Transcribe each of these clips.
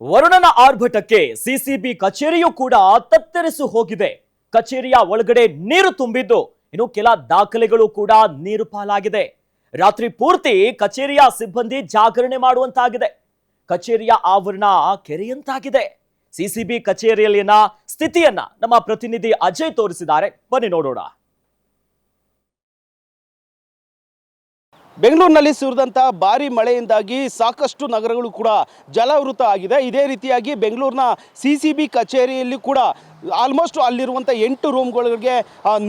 ವರುಣನ ಆರ್ಭಟಕ್ಕೆ ಸಿಸಿಬಿ ಕಚೇರಿಯೂ ಕೂಡ ತತ್ತರಿಸು ಹೋಗಿದೆ. ಕಚೇರಿಯ ಒಳಗಡೆ ನೀರು ತುಂಬಿದ್ದು, ಇನ್ನು ಕೆಲ ದಾಖಲೆಗಳು ಕೂಡ ನೀರು ಪಾಲಾಗಿದೆ. ರಾತ್ರಿ ಪೂರ್ತಿ ಕಚೇರಿಯ ಸಿಬ್ಬಂದಿ ಜಾಗರಣೆ ಮಾಡುವಂತಾಗಿದೆ. ಕಚೇರಿಯ ಆವರಣ ಕೆರೆಯಂತಾಗಿದೆ. ಸಿಸಿಬಿ ಕಚೇರಿಯಲ್ಲಿನ ಸ್ಥಿತಿಯನ್ನ ನಮ್ಮ ಪ್ರತಿನಿಧಿ ಅಜಯ್ ತೋರಿಸಿದ್ದಾರೆ. ಬನ್ನಿ ನೋಡೋಣ. ಬೆಂಗಳೂರಿನಲ್ಲಿ ಸುರಿದಂಥ ಭಾರಿ ಮಳೆಯಿಂದಾಗಿ ಸಾಕಷ್ಟು ನಗರಗಳು ಕೂಡ ಜಲಾವೃತ ಆಗಿದೆ. ಇದೇ ರೀತಿಯಾಗಿ ಬೆಂಗಳೂರಿನ ಸಿ ಸಿ ಬಿ ಕಚೇರಿಯಲ್ಲಿ ಕೂಡ ಆಲ್ಮೋಸ್ಟ್ ಅಲ್ಲಿರುವಂಥ ಎಂಟು ರೂಮ್ಗಳಿಗೆ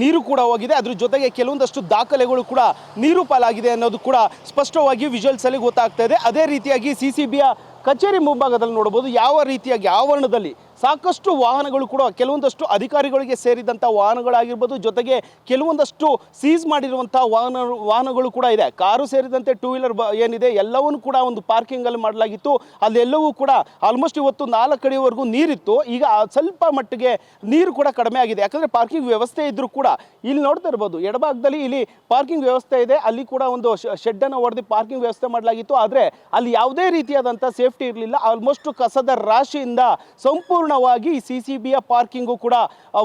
ನೀರು ಕೂಡ ಹೋಗಿದೆ. ಅದ್ರ ಜೊತೆಗೆ ಕೆಲವೊಂದಷ್ಟು ದಾಖಲೆಗಳು ಕೂಡ ನೀರು ಪಾಲಾಗಿದೆ ಅನ್ನೋದು ಕೂಡ ಸ್ಪಷ್ಟವಾಗಿ ವಿಜುವಲ್ಸಲ್ಲಿ ಗೊತ್ತಾಗ್ತಾ ಇದೆ. ಅದೇ ರೀತಿಯಾಗಿ ಸಿ ಸಿ ಬಿಯ ಕಚೇರಿ ಮುಂಭಾಗದಲ್ಲಿ ನೋಡಬಹುದು. ಯಾವ ರೀತಿಯಾಗಿ ಆವರಣದಲ್ಲಿ ಸಾಕಷ್ಟು ವಾಹನಗಳು ಕೂಡ ಕೆಲವೊಂದಷ್ಟು ಅಧಿಕಾರಿಗಳಿಗೆ ಸೇರಿದಂಥ ವಾಹನಗಳಾಗಿರ್ಬೋದು, ಜೊತೆಗೆ ಕೆಲವೊಂದಷ್ಟು ಸೀಸ್ ಮಾಡಿರುವಂಥ ವಾಹನ, ವಾಹನಗಳು ಕೂಡ ಇದೆ. ಕಾರು ಸೇರಿದಂತೆ ಟೂ ವೀಲರ್ ಬ, ಏನಿದೆ, ಎಲ್ಲವನ್ನೂ ಕೂಡ ಒಂದು ಪಾರ್ಕಿಂಗಲ್ಲಿ ಮಾಡಲಾಗಿತ್ತು. ಅಲ್ಲೆಲ್ಲವೂ ಕೂಡ ಆಲ್ಮೋಸ್ಟ್ ಇವತ್ತು ನಾಲ್ಕು ಅಡಿವರೆಗೂ ನೀರಿತ್ತು. ಈಗ ಸ್ವಲ್ಪ ಮಟ್ಟಿಗೆ ನೀರು ಕೂಡ ಕಡಿಮೆ ಆಗಿದೆ. ಯಾಕಂದರೆ ಪಾರ್ಕಿಂಗ್ ವ್ಯವಸ್ಥೆ ಇದ್ದರೂ ಕೂಡ ಇಲ್ಲಿ ನೋಡ್ತಾ ಇರ್ಬೋದು, ಎಡಭಾಗದಲ್ಲಿ ಇಲ್ಲಿ ಪಾರ್ಕಿಂಗ್ ವ್ಯವಸ್ಥೆ ಇದೆ. ಅಲ್ಲಿ ಕೂಡ ಒಂದು ಶೆಡ್ಡನ್ನು ಹೊಡೆದು ಪಾರ್ಕಿಂಗ್ ವ್ಯವಸ್ಥೆ ಮಾಡಲಾಗಿತ್ತು. ಆದರೆ ಅಲ್ಲಿ ಯಾವುದೇ ರೀತಿಯಾದಂಥ ಸೇಫ್ಟಿ ಇರಲಿಲ್ಲ. ಆಲ್ಮೋಸ್ಟ್ ಕಸದ ರಾಶಿಯಿಂದ ಸಂಪೂರ್ಣವಾಗಿ ಸಿ ಸಿ ಪಾರ್ಕಿಂಗು ಕೂಡ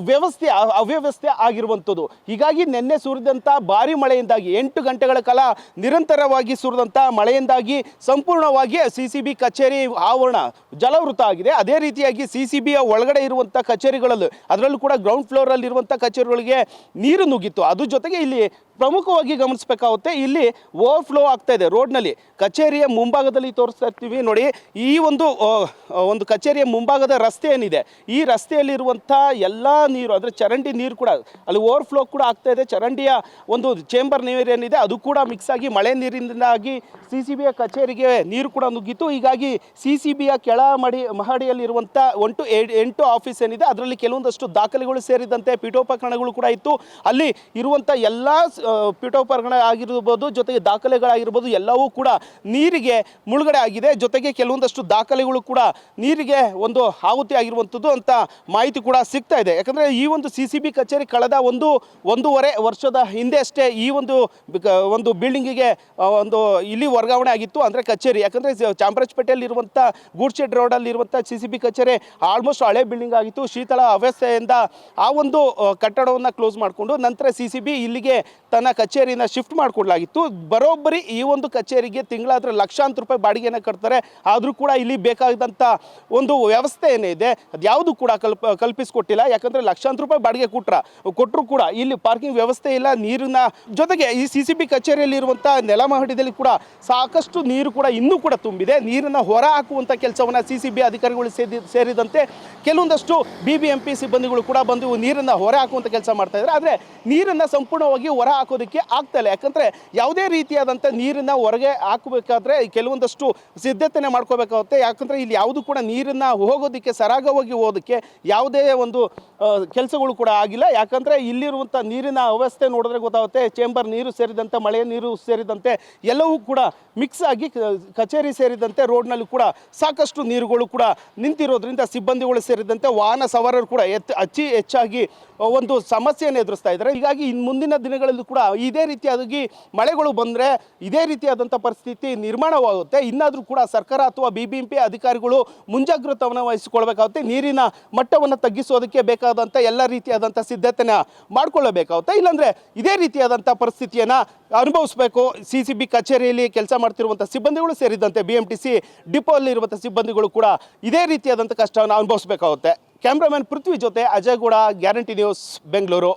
ವ್ಯವಸ್ಥೆ ಅವ್ಯವಸ್ಥೆ ಆಗಿರುವಂಥದ್ದು. ಹೀಗಾಗಿ ನಿನ್ನೆ ಸುರಿದಂಥ ಭಾರಿ ಮಳೆಯಿಂದಾಗಿ, ಎಂಟು ಗಂಟೆಗಳ ಕಾಲ ನಿರಂತರವಾಗಿ ಸುರಿದಂಥ ಮಳೆಯಿಂದಾಗಿ ಸಂಪೂರ್ಣವಾಗಿ ಸಿ ಸಿ ಬಿ ಕಚೇರಿ ಆವರಣ ಜಲವೃತ ಆಗಿದೆ. ಅದೇ ರೀತಿಯಾಗಿ ಸಿ ಸಿ ಬಿಯ ಒಳಗಡೆ ಇರುವಂಥ ಕಚೇರಿಗಳಲ್ಲೂ, ಅದರಲ್ಲೂ ಕೂಡ ಗ್ರೌಂಡ್ ಫ್ಲೋರಲ್ಲಿ ಇರುವಂಥ ಕಚೇರಿಗಳಿಗೆ ನೀರು ನುಗ್ಗಿತ್ತು. ಅದ್ರ ಜೊತೆಗೆ ಇಲ್ಲಿ ಪ್ರಮುಖವಾಗಿ ಗಮನಿಸಬೇಕಾಗುತ್ತೆ, ಇಲ್ಲಿ ಓವರ್ಫ್ಲೋ ಆಗ್ತಾ ಇದೆ. ರೋಡ್ನಲ್ಲಿ, ಕಚೇರಿಯ ಮುಂಭಾಗದಲ್ಲಿ ತೋರಿಸ್ತಾ ಇರ್ತೀವಿ ನೋಡಿ, ಈ ಒಂದು ಒಂದು ಕಚೇರಿಯ ಮುಂಭಾಗದ ರಸ್ತೆ ಏನಿದೆ, ಈ ರಸ್ತೆಯಲ್ಲಿರುವಂಥ ಎಲ್ಲ ನೀರು, ಅಂದರೆ ಚರಂಡಿ ನೀರು ಕೂಡ, ಅಲ್ಲಿ ಓವರ್ ಫ್ಲೋ ಕೂಡ ಆಗ್ತಾ ಇದೆ. ಚರಂಡಿಯ ಒಂದು ಚೇಂಬರ್ ನೀರು ಏನಿದೆ, ಅದು ಕೂಡ ಮಿಕ್ಸ್ ಆಗಿ ಮಳೆ ನೀರಿನಿಂದಾಗಿ ಸಿ ಸಿ ಬಿಯ ಕಚೇರಿಗೆ ನೀರು ಕೂಡ ನುಗ್ಗಿತ್ತು ಹೀಗಾಗಿ ಸಿ ಸಿ ಬಿಯ ಕೆಳ ಮಡಿ ಮಹಡಿಯಲ್ಲಿರುವಂಥ ಒಂಟು ಎಂಟು ಆಫೀಸ್ ಏನಿದೆ, ಅದರಲ್ಲಿ ಕೆಲವೊಂದಷ್ಟು ದಾಖಲೆಗಳು ಸೇರಿದಂತೆ ಪೀಠೋಪಕರಣಗಳು ಕೂಡ ಇತ್ತು. ಅಲ್ಲಿ ಇರುವಂಥ ಎಲ್ಲ ಪೀಠೋಪಕರಣ ಆಗಿರ್ಬೋದು, ಜೊತೆಗೆ ದಾಖಲೆಗಳಾಗಿರ್ಬೋದು, ಎಲ್ಲವೂ ಕೂಡ ನೀರಿಗೆ ಮುಳುಗಡೆ ಆಗಿದೆ. ಜೊತೆಗೆ ಕೆಲವೊಂದಷ್ಟು ದಾಖಲೆಗಳು ಕೂಡ ನೀರಿಗೆ ಒಂದು ಆಹುತಿ ಆಗಿರುವಂಥದ್ದು ಅಂತ ಮಾಹಿತಿ ಕೂಡ ಸಿಗ್ತಾ ಇದೆ. ಯಾಕಂದರೆ ಈ ಒಂದು ಸಿ ಸಿ ಬಿ ಕಚೇರಿ ಕಳೆದ ಒಂದು ಒಂದೂವರೆ ವರ್ಷದ ಹಿಂದೆ ಅಷ್ಟೇ ಈ ಒಂದು ಒಂದು ಬಿಲ್ಡಿಂಗಿಗೆ ಒಂದು ಇಲ್ಲಿ ವರ್ಗಾವಣೆ ಆಗಿತ್ತು. ಅಂದರೆ ಕಚೇರಿ. ಯಾಕಂದರೆ ಚಾಮರಾಜಪೇಟೆಯಲ್ಲಿರುವಂಥ ಗೂಡ್ಶೆಡ್ ರೋಡಲ್ಲಿರುವಂಥ ಸಿ ಸಿ ಬಿ ಕಚೇರಿ ಆಲ್ಮೋಸ್ಟ್ ಹಳೆ ಬಿಲ್ಡಿಂಗ್ ಆಗಿತ್ತು. ಶೀತಳ ಅವಸ್ಥೆಯಿಂದ ಆ ಒಂದು ಕಟ್ಟಡವನ್ನು ಕ್ಲೋಸ್ ಮಾಡಿಕೊಂಡು ನಂತರ ಸಿ ಸಿ ಬಿ ಇಲ್ಲಿಗೆ ತನ್ನ ಕಚೇರಿನ ಶಿಫ್ಟ್ ಮಾಡಿಕೊಡ್ಲಾಗಿತ್ತು. ಬರೋಬ್ಬರಿ ಈ ಒಂದು ಕಚೇರಿಗೆ ತಿಂಗಳಾದರೆ ಲಕ್ಷಾಂತರ ರೂಪಾಯಿ ಬಾಡಿಗೆನ ಕಟ್ತಾರೆ. ಆದರೂ ಕೂಡ ಇಲ್ಲಿ ಬೇಕಾದಂಥ ಒಂದು ವ್ಯವಸ್ಥೆ ಏನಿದೆ ಅದ್ಯಾವುದು ಕೂಡ ಕಲ್ಪ, ಕಲ್ಪಿಸಿಕೊಟ್ಟಿಲ್ಲ. ಯಾಕಂದರೆ ಲಕ್ಷಾಂತರ ರೂಪಾಯಿ ಬಾಡಿಗೆ ಕೊಟ್ರ ಕೊಟ್ಟರು ಕೂಡ ಇಲ್ಲಿ ಪಾರ್ಕಿಂಗ್ ವ್ಯವಸ್ಥೆ ಇಲ್ಲ, ನೀರಿನ ಜೊತೆಗೆ ಈ ಸಿ ಸಿ ಬಿ ಕಚೇರಿಯಲ್ಲಿ ಇರುವಂಥ ನೆಲಮಹಡಿದಲ್ಲಿ ಕೂಡ ಸಾಕಷ್ಟು ನೀರು ಕೂಡ ಇನ್ನೂ ಕೂಡ ತುಂಬಿದೆ. ನೀರನ್ನು ಹೊರ ಹಾಕುವಂಥ ಕೆಲಸವನ್ನು ಸಿ ಸಿ ಬಿ ಅಧಿಕಾರಿಗಳು ಸೇರಿ ಸೇರಿದಂತೆ ಕೆಲವೊಂದಷ್ಟು ಬಿ ಬಿ ಎಂ ಪಿ ಸಿಬ್ಬಂದಿಗಳು ಕೂಡ ಬಂದು ನೀರನ್ನು ಹೊರ ಹಾಕುವಂಥ ಕೆಲಸ ಮಾಡ್ತಾ ಇದ್ದಾರೆ. ಆದರೆ ನೀರನ್ನು ಸಂಪೂರ್ಣವಾಗಿ ಹೊರ ಹಾಕೋದಕ್ಕೆ ಆಗ್ತಾ ಇಲ್ಲ. ಯಾಕಂದರೆ ಯಾವುದೇ ರೀತಿಯಾದಂಥ ನೀರನ್ನು ಹೊರಗೆ ಹಾಕಬೇಕಾದ್ರೆ ಕೆಲವೊಂದಷ್ಟು ಸಿದ್ಧತೆನೆ ಮಾಡ್ಕೋಬೇಕಾಗುತ್ತೆ. ಯಾಕಂದರೆ ಇಲ್ಲಿ ಯಾವುದು ಕೂಡ ನೀರನ್ನು ಹೋಗೋದಕ್ಕೆ, ಸರಾಗವಾಗಿ ಹೋಗೋದಕ್ಕೆ ಯಾವುದೇ ಒಂದು ಕೆಲಸಗಳು ಕೂಡ ಆಗಿಲ್ಲ. ಯಾಕಂದರೆ ಇಲ್ಲಿರುವಂಥ ನೀರಿನ ವ್ಯವಸ್ಥೆ ನೋಡಿದ್ರೆ ಗೊತ್ತಾಗುತ್ತೆ. ಚೇಂಬರ್ ನೀರು ಸೇರಿದಂತೆ ಮಳೆಯ ನೀರು ಸೇರಿದಂತೆ ಎಲ್ಲವೂ ಕೂಡ ಮಿಕ್ಸ್ ಆಗಿ ಕಚೇರಿ ಸೇರಿದಂತೆ ರೋಡ್ನಲ್ಲಿ ಕೂಡ ಸಾಕಷ್ಟು ನೀರುಗಳು ಕೂಡ ನಿಂತಿರೋದ್ರಿಂದ ಸಿಬ್ಬಂದಿಗಳು ಸೇರಿದಂತೆ ವಾಹನ ಸವಾರರು ಕೂಡ ಅತಿ ಹೆಚ್ಚಾಗಿ ಒಂದು ಸಮಸ್ಯೆಯನ್ನು ಎದುರಿಸ್ತಾ ಇದ್ದಾರೆ. ಹೀಗಾಗಿ ಇನ್ನು ಮುಂದಿನ ದಿನಗಳಲ್ಲೂ ಕೂಡ ಇದೇ ರೀತಿಯಾಗಿ ಮಳೆಗಳು ಬಂದರೆ ಇದೇ ರೀತಿಯಾದಂಥ ಪರಿಸ್ಥಿತಿ ನಿರ್ಮಾಣವಾಗುತ್ತೆ. ಇನ್ನಾದರೂ ಕೂಡ ಸರ್ಕಾರ ಅಥವಾ ಬಿ ಬಿ ಎಂ ಅಧಿಕಾರಿಗಳು ಮುಂಜಾಗ್ರತವನ್ನು ವಹಿಸಿಕೊಳ್ಬೇಕಾಗುತ್ತೆ. ನೀರಿನ ಮಟ್ಟವನ್ನು ತಗ್ಗಿಸೋದಕ್ಕೆ ಬೇಕಾದಂಥ ಎಲ್ಲ ರೀತಿಯಾದಂಥ ಸಿದ್ಧತೆನ ಮಾಡಿಕೊಳ್ಳಬೇಕಾಗುತ್ತೆ. ಇಲ್ಲಾಂದರೆ ಇದೇ ರೀತಿಯಾದಂಥ ಪರಿಸ್ಥಿತಿಯನ್ನು ಅನುಭವಿಸಬೇಕು. ಸಿ ಸಿ ಬಿ ಕಚೇರಿಯಲ್ಲಿ ಕೆಲಸ ಮಾಡ್ತಿರುವಂಥ ಸಿಬ್ಬಂದಿಗಳು ಸೇರಿದಂತೆ B M T C depot ಅಲ್ಲಿರುವಂಥ ಸಿಬ್ಬಂದಿಗಳು ಕೂಡ ಇದೇ ರೀತಿಯಾದಂಥ ಕಷ್ಟವನ್ನು ಅನುಭವಿಸಬೇಕಾಗುತ್ತೆ. ಕ್ಯಾಮ್ರಾಮನ್ ಪೃಥ್ವಿ ಜೊತೆ ಅಜಯ್ ಗೌಡ, ಗ್ಯಾರಂಟಿ ನ್ಯೂಸ್, ಬೆಂಗಳೂರು.